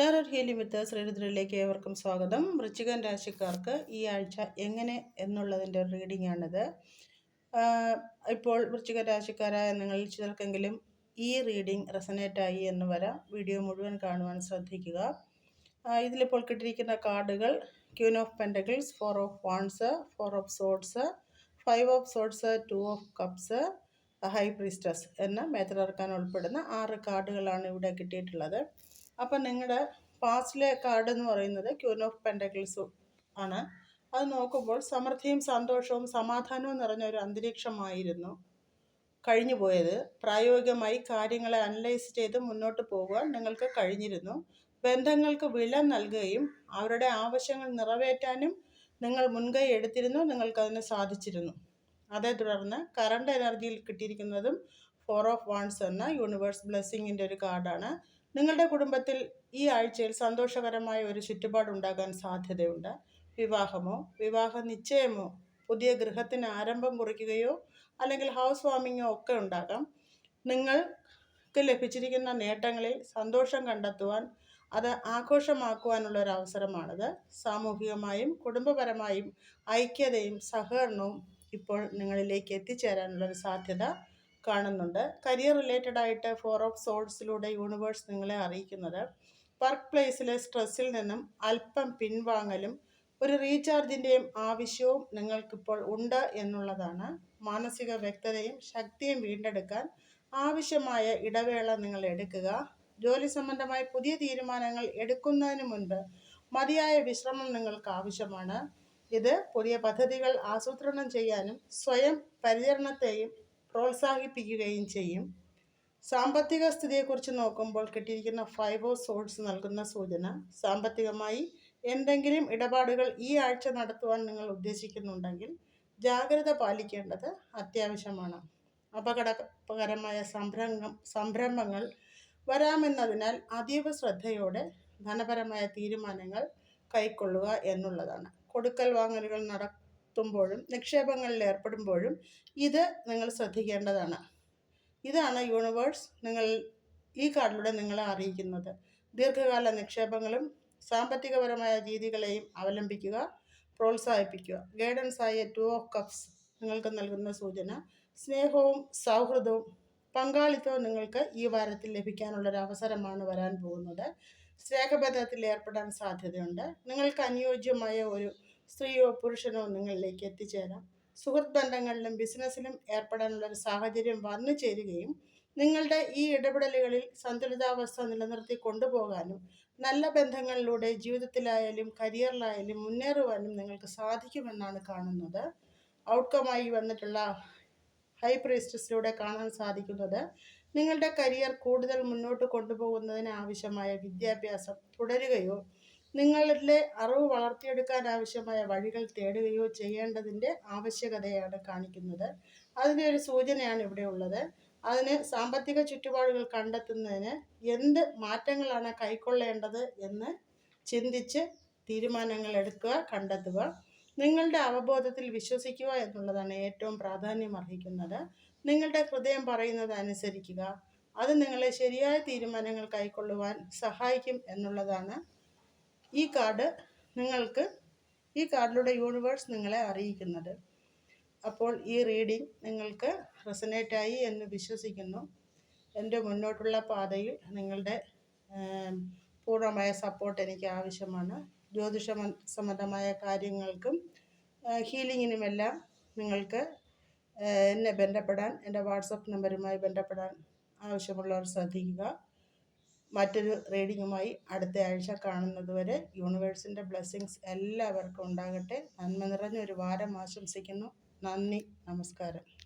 ടാരർ Healy വിത്ത് ശ്രീരുദ്രയിലേക്ക് ഏവർക്കും സ്വാഗതം. വൃശ്ചികൻ രാശിക്കാർക്ക് ഈ ആഴ്ച എങ്ങനെ എന്നുള്ളതിന്റെ റീഡിംഗ് ആണിത്. ഇപ്പോൾ വൃശ്ചിക രാശിക്കാരായ നിങ്ങളിൽ ചിലർക്കെങ്കിലും ഈ റീഡിംഗ് റെസനേറ്റ് ആയി എന്ന് വരാം. വീഡിയോ മുഴുവൻ കാണുവാൻ ശ്രദ്ധിക്കുക. ഇതിലിപ്പോൾ കിട്ടിയിരിക്കുന്ന കാർഡുകൾ queen of pentacles four of wands four of swords five of swords two of cups high priestess എന്ന മേത്രർക്കാൻ ഉൾപ്പെടുന്ന ആറ് കാർഡുകളാണ് ഇവിടെ കിട്ടിയിട്ടുള്ളത്. അപ്പം നിങ്ങളുടെ പാസ്റ്റിലെ കാർഡ് എന്ന് പറയുന്നത് ക്യൂൻ ഓഫ് പെൻഡക്കിൾസ് ആണ്. അത് നോക്കുമ്പോൾ സമൃദ്ധിയും സന്തോഷവും സമാധാനവും നിറഞ്ഞ ഒരു അന്തരീക്ഷമായിരുന്നു കഴിഞ്ഞു പോയത്. പ്രായോഗികമായി കാര്യങ്ങളെ അനലൈസ് ചെയ്ത് മുന്നോട്ട് പോകുവാൻ നിങ്ങൾക്ക് കഴിഞ്ഞിരുന്നു. ബന്ധങ്ങൾക്ക് വില നൽകുകയും അവരുടെ ആവശ്യങ്ങൾ നിറവേറ്റാനും നിങ്ങൾ മുൻകൈ എടുത്തിരുന്നു നിങ്ങൾക്കതിന് സാധിച്ചിരുന്നു. അതേ തുടർന്ന് കറണ്ട് എനർജിയിൽ കിട്ടിയിരിക്കുന്നതും ഫോർ ഓഫ് വാൺസ് എന്ന യൂണിവേഴ്സ് ബ്ലെസ്സിങ്ങിന്റെ ഒരു കാർഡാണ്. നിങ്ങളുടെ കുടുംബത്തിൽ ഈ ആഴ്ചയിൽ സന്തോഷകരമായ ഒരു ചുറ്റുപാടുണ്ടാകാൻ സാധ്യതയുണ്ട്. വിവാഹമോ വിവാഹ നിശ്ചയമോ പുതിയ ഗൃഹത്തിന് ആരംഭം കുറിക്കുകയോ അല്ലെങ്കിൽ ഹൗസ് വാമിങ്ങോ ഒക്കെ ഉണ്ടാകാം. നിങ്ങൾക്ക് ലഭിച്ചിരിക്കുന്ന നേട്ടങ്ങളിൽ സന്തോഷം കണ്ടെത്തുവാൻ അത് ആഘോഷമാക്കുവാനുള്ള ഒരു അവസരമാണിത് സാമൂഹികമായും കുടുംബപരമായും ഐക്യതയും സഹകരണവും ഇപ്പോൾ നിങ്ങളിലേക്ക് എത്തിച്ചേരാനുള്ളൊരു സാധ്യത കാണുന്നുണ്ട്. കരിയർ റിലേറ്റഡ് ആയിട്ട് ഫോർ ഓഫ് സോൾസിലൂടെ യൂണിവേഴ്സ് നിങ്ങളെ അറിയിക്കുന്നത്. വർക്ക് പ്ലേസിലെ സ്ട്രെസ്സിൽ നിന്നും അല്പം പിൻവാങ്ങലും ഒരു റീചാർജിന്റെയും ആവശ്യവും നിങ്ങൾക്കിപ്പോൾ ഉണ്ട് എന്നുള്ളതാണ്. മാനസിക വ്യക്തതയും ശക്തിയും വീണ്ടെടുക്കാൻ ആവശ്യമായ ഇടവേള നിങ്ങൾ എടുക്കുക. ജോലി സംബന്ധമായ പുതിയ തീരുമാനങ്ങൾ എടുക്കുന്നതിന് മുൻപ് മതിയായ വിശ്രമം നിങ്ങൾക്ക് ആവശ്യമാണ്. ഇത് പുതിയ പദ്ധതികൾ ആസൂത്രണം ചെയ്യാനും സ്വയം പരിചരണത്തെയും പ്രോത്സാഹിപ്പിക്കുകയും ചെയ്യും. സാമ്പത്തിക സ്ഥിതിയെക്കുറിച്ച് നോക്കുമ്പോൾ കിട്ടിയിരിക്കുന്ന ഫൈവ് ഓ സോഡ്സ് നൽകുന്ന സൂചന സാമ്പത്തികമായി എന്തെങ്കിലും ഇടപാടുകൾ ഈ ആഴ്ച നടത്തുവാൻ നിങ്ങൾ ഉദ്ദേശിക്കുന്നുണ്ടെങ്കിൽ ജാഗ്രത പാലിക്കേണ്ടത് അത്യാവശ്യമാണ്. അപകടകരമായ സംരംഭം സംരംഭങ്ങൾ വരാമെന്നതിനാൽ അതീവ ശ്രദ്ധയോടെ ധനപരമായ തീരുമാനങ്ങൾ കൈക്കൊള്ളുക എന്നുള്ളതാണ്. കൊടുക്കൽ വാങ്ങലുകൾ നട നടത്തുമ്പോഴും നിക്ഷേപങ്ങളിൽ ഏർപ്പെടുമ്പോഴും ഇത് നിങ്ങൾ ശ്രദ്ധിക്കേണ്ടതാണ്. ഇതാണ് യൂണിവേഴ്സ് നിങ്ങൾ ഈ കാർഡിലൂടെ നിങ്ങളെ അറിയിക്കുന്നത്. ദീർഘകാല നിക്ഷേപങ്ങളും സാമ്പത്തികപരമായ രീതികളെയും അവലംബിക്കുക പ്രോത്സാഹിപ്പിക്കുക. ഗൈഡൻസ് ആയ ടു ഓഫ് കപ്സ് നിങ്ങൾക്ക് നൽകുന്ന സൂചന സ്നേഹവും സൗഹൃദവും പങ്കാളിത്തവും നിങ്ങൾക്ക് ഈ വാരത്തിൽ ലഭിക്കാനുള്ളൊരു അവസരമാണ് വരാൻ പോകുന്നത്. സ്നേഹബന്ധത്തിൽ ഏർപ്പെടാൻ സാധ്യതയുണ്ട്. നിങ്ങൾക്ക് അനുയോജ്യമായ ഒരു സ്ത്രീയോ പുരുഷനോ നിങ്ങളിലേക്ക് എത്തിച്ചേരാം. സുഹൃത്ത് ബന്ധങ്ങളിലും ബിസിനസ്സിലും ഏർപ്പെടാനുള്ള ഒരു സാഹചര്യം വന്നു ചേരുകയും നിങ്ങളുടെ ഈ ഇടപെടലുകളിൽ സന്തുലിതാവസ്ഥ നിലനിർത്തി കൊണ്ടുപോകാനും നല്ല ബന്ധങ്ങളിലൂടെ ജീവിതത്തിലായാലും കരിയറിലായാലും മുന്നേറുവാനും നിങ്ങൾക്ക് സാധിക്കുമെന്നാണ് കാണുന്നത്. ഔട്ട്കമായി വന്നിട്ടുള്ള ഹൈ പ്രീസ്റ്റസിലൂടെ കാണാൻ സാധിക്കുന്നത് നിങ്ങളുടെ കരിയർ കൂടുതൽ മുന്നോട്ട് കൊണ്ടുപോകുന്നതിന് ആവശ്യമായ വിദ്യാഭ്യാസം തുടരുകയോ നിങ്ങളുടെ അറിവ് വളർത്തിയെടുക്കാൻ ആവശ്യമായ വഴികൾ തേടുകയോ ചെയ്യേണ്ടതിന്റെ ആവശ്യകതയാണ് കാണിക്കുന്നത്. അതിന്റെ ഒരു സൂചനയാണ് ഇവിടെ ഉള്ളത്. അതിന് സാമ്പത്തിക ചുറ്റുപാടുകൾ കണ്ടെത്തുന്നതിന് എന്ത് മാറ്റങ്ങളാണ് കൈക്കൊള്ളേണ്ടത് എന്ന് ചിന്തിച്ച് തീരുമാനങ്ങൾ എടുക്കുക കണ്ടെത്തുക. നിങ്ങളുടെ അവബോധത്തിൽ വിശ്വസിക്കുക എന്നുള്ളതാണ് ഏറ്റവും പ്രാധാന്യം അർഹിക്കുന്നത്. നിങ്ങളുടെ ഹൃദയം പറയുന്നത് അനുസരിക്കുക. അത് നിങ്ങളെ ശരിയായ തീരുമാനങ്ങൾ കൈക്കൊള്ളുവാൻ സഹായിക്കും എന്നുള്ളതാണ് ഈ കാർഡ് നിങ്ങൾക്ക് ഈ കാർഡിലൂടെ യൂണിവേഴ്സ് നിങ്ങളെ അറിയിക്കുന്നത്. അപ്പോൾ ഈ റീഡിംഗ് നിങ്ങൾക്ക് റെസനേറ്റായി എന്ന് വിശ്വസിക്കുന്നു. എന്റെ മുന്നോട്ടുള്ള പാതയിൽ നിങ്ങളുടെ പൂർണമായ സപ്പോർട്ട് എനിക്ക് ആവശ്യമാണ്. ജ്യോതിഷ സംബന്ധമായ കാര്യങ്ങൾക്കും ഹീലിങ്ങിനുമെല്ലാം നിങ്ങൾക്ക് എന്നെ ബന്ധപ്പെടാൻ എന്റെ വാട്സപ്പ് നമ്പറുമായി ബന്ധപ്പെടാൻ ആവശ്യമുള്ളവർ ശ്രദ്ധിക്കുക. മറ്റൊരു റീഡിങ്ങുമായി അടുത്ത ആഴ്ച കാണുന്നതുവരെ യൂണിവേഴ്സിന്റെ ബ്ലെസ്സിങ്സ് എല്ലാവർക്കും ഉണ്ടാകട്ടെ. നന്മ നിറഞ്ഞൊരു വാരം ആശംസിക്കുന്നു. നന്ദി. നമസ്കാരം.